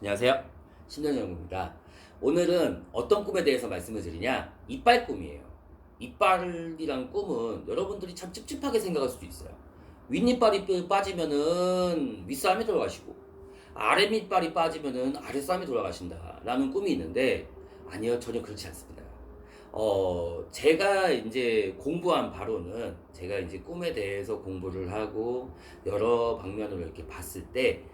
안녕하세요. 신현영입니다. 오늘은 어떤 꿈에 대해서 말씀을 드리냐? 이빨 꿈이에요. 이빨이란 꿈은 여러분들이 참 찝찝하게 생각할 수도 있어요. 윗니빨이 빠지면은 윗싸움이 돌아가시고 아랫니빨이 빠지면은 아랫싸움이 돌아가신다 라는 꿈이 있는데 아니요 전혀 그렇지 않습니다. 어 제가 이제 공부한 바로는 제가 이제 꿈에 대해서 공부를 하고 여러 방면으로 이렇게 봤을 때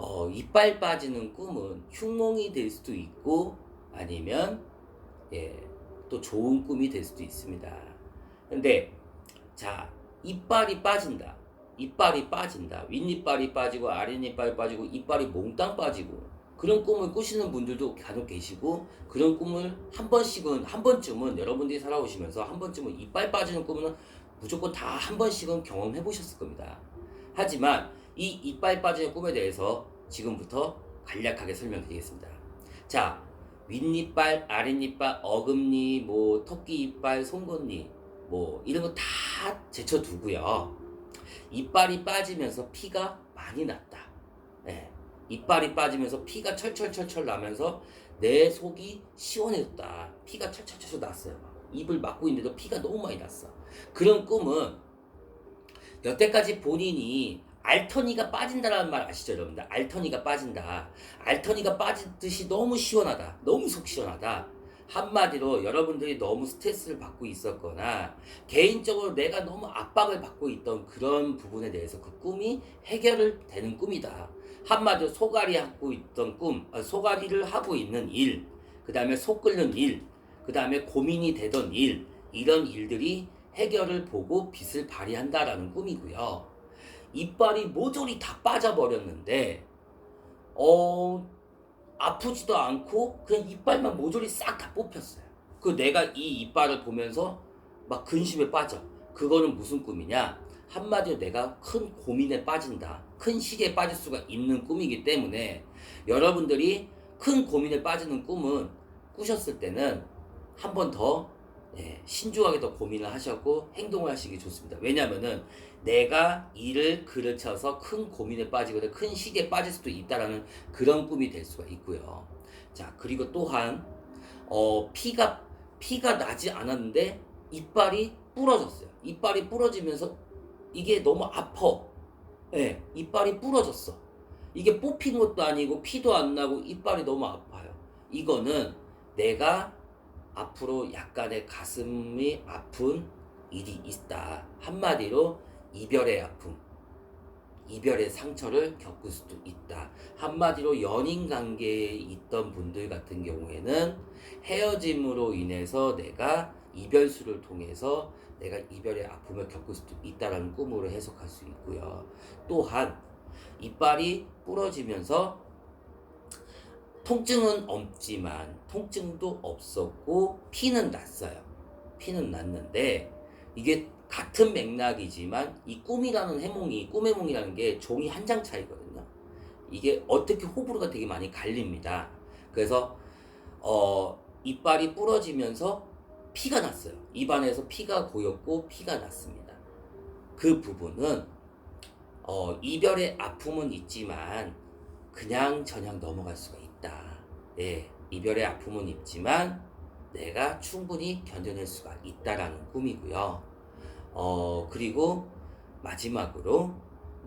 어, 이빨 빠지는 꿈은 흉몽이 될 수도 있고 아니면 예, 또 좋은 꿈이 될 수도 있습니다. 근데 자 이빨이 빠진다. 이빨이 빠진다. 윗니빨이 빠지고 아랫니빨이 빠지고 이빨이 몽땅 빠지고 그런 꿈을 꾸시는 분들도 간혹 계시고 그런 꿈을 한 번씩은 한 번쯤은 여러분들이 살아오시면서 한 번쯤은 이빨 빠지는 꿈은 무조건 다 한 번씩은 경험해 보셨을 겁니다. 하지만 이 이빨 빠지는 꿈에 대해서 지금부터 간략하게 설명드리겠습니다. 자, 윗니빨, 아랫니빨, 어금니, 뭐 토끼 이빨, 송곳니, 뭐 이런 거 다 제쳐두고요. 이빨이 빠지면서 피가 많이 났다. 예, 이빨이 빠지면서 피가 철철철철 나면서 내 속이 시원해졌다. 피가 철철철철 났어요. 입을 막고 있는데도 피가 너무 많이 났어. 그런 꿈은 여태까지 본인이 알터니가 빠진다라는 말 아시죠, 여러분들? 알터니가 빠진다. 알터니가 빠지듯이 너무 시원하다. 너무 속 시원하다. 한마디로 여러분들이 너무 스트레스를 받고 있었거나 개인적으로 내가 너무 압박을 받고 있던 그런 부분에 대해서 그 꿈이 해결을 되는 꿈이다. 한마디로 소갈이 하고 있던 꿈, 아, 소갈이를 하고 있는 일, 그 다음에 속 끓는 일, 그 다음에 고민이 되던 일, 이런 일들이 해결을 보고 빛을 발휘한다라는 꿈이고요. 이빨이 모조리 다 빠져버렸는데, 어, 아프지도 않고 그냥 이빨만 모조리 싹 다 뽑혔어요. 그 내가 이 이빨을 보면서 막 근심에 빠져. 그거는 무슨 꿈이냐? 한마디로 내가 큰 고민에 빠진다. 큰 시기에 빠질 수가 있는 꿈이기 때문에 여러분들이 큰 고민에 빠지는 꿈은 꾸셨을 때는 한 번 더 예, 신중하게 더 고민을 하셨고 행동을 하시기 좋습니다. 왜냐면은 내가 일을 그르쳐서 큰 고민에 빠지거나 큰 시기에 빠질 수도 있다라는 그런 꿈이 될 수가 있고요. 자, 그리고 또한 어, 피가 피가 나지 않았는데 이빨이 부러졌어요. 이빨이 부러지면서 이게 너무 아파. 예, 이빨이 부러졌어. 이게 뽑힌 것도 아니고 피도 안 나고 이빨이 너무 아파요. 이거는 내가 앞으로 약간의 가슴이 아픈 일이 있다. 한마디로 이별의 아픔, 이별의 상처를 겪을 수도 있다. 한마디로 연인 관계에 있던 분들 같은 경우에는 헤어짐으로 인해서 내가 이별수를 통해서 내가 이별의 아픔을 겪을 수도 있다라는 꿈으로 해석할 수 있고요. 또한 이빨이 부러지면서 통증은 없지만 통증도 없었고 피는 났어요. 피는 났는데 이게 같은 맥락이지만 이 꿈이라는 해몽이 꿈의 몽이라는 게 종이 한 장 차이거든요. 이게 어떻게 호불호가 되게 많이 갈립니다. 그래서 어 이빨이 부러지면서 피가 났어요. 입안에서 피가 고였고 피가 났습니다. 그 부분은 어 이별의 아픔은 있지만 그냥 저냥 넘어갈 수가 있 다. 예, 이별의 아픔은 있지만 내가 충분히 견뎌낼 수가 있다라는 꿈이고요. 어, 그리고 마지막으로,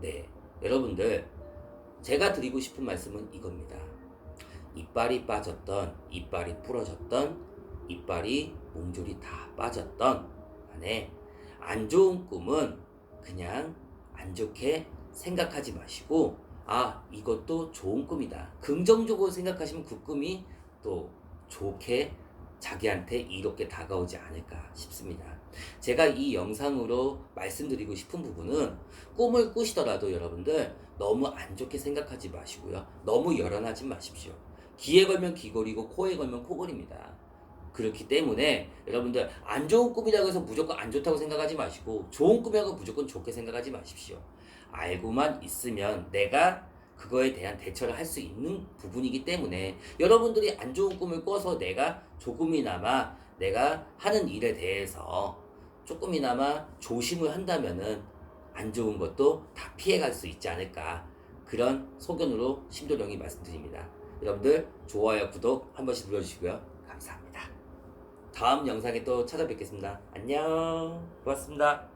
네, 여러분들, 제가 드리고 싶은 말씀은 이겁니다. 이빨이 빠졌던, 이빨이 부러졌던, 이빨이 몸조리 다 빠졌던, 안에 안 좋은 꿈은 그냥 안 좋게 생각하지 마시고, 아, 이것도 좋은 꿈이다. 긍정적으로 생각하시면 그 꿈이 또 좋게 자기한테 이롭게 다가오지 않을까 싶습니다. 제가 이 영상으로 말씀드리고 싶은 부분은 꿈을 꾸시더라도 여러분들 너무 안 좋게 생각하지 마시고요. 너무 열연하지 마십시오. 귀에 걸면 귀걸이고 코에 걸면 코걸입니다. 그렇기 때문에 여러분들 안 좋은 꿈이라고 해서 무조건 안 좋다고 생각하지 마시고 좋은 꿈이라고 무조건 좋게 생각하지 마십시오. 알고만 있으면 내가 그거에 대한 대처를 할 수 있는 부분이기 때문에 여러분들이 안 좋은 꿈을 꿔서 내가 조금이나마 내가 하는 일에 대해서 조금이나마 조심을 한다면은 안 좋은 것도 다 피해갈 수 있지 않을까 그런 소견으로 심도령이 말씀드립니다. 여러분들 좋아요, 구독 한 번씩 눌러주시고요. 감사합니다. 다음 영상에 또 찾아뵙겠습니다. 안녕. 고맙습니다.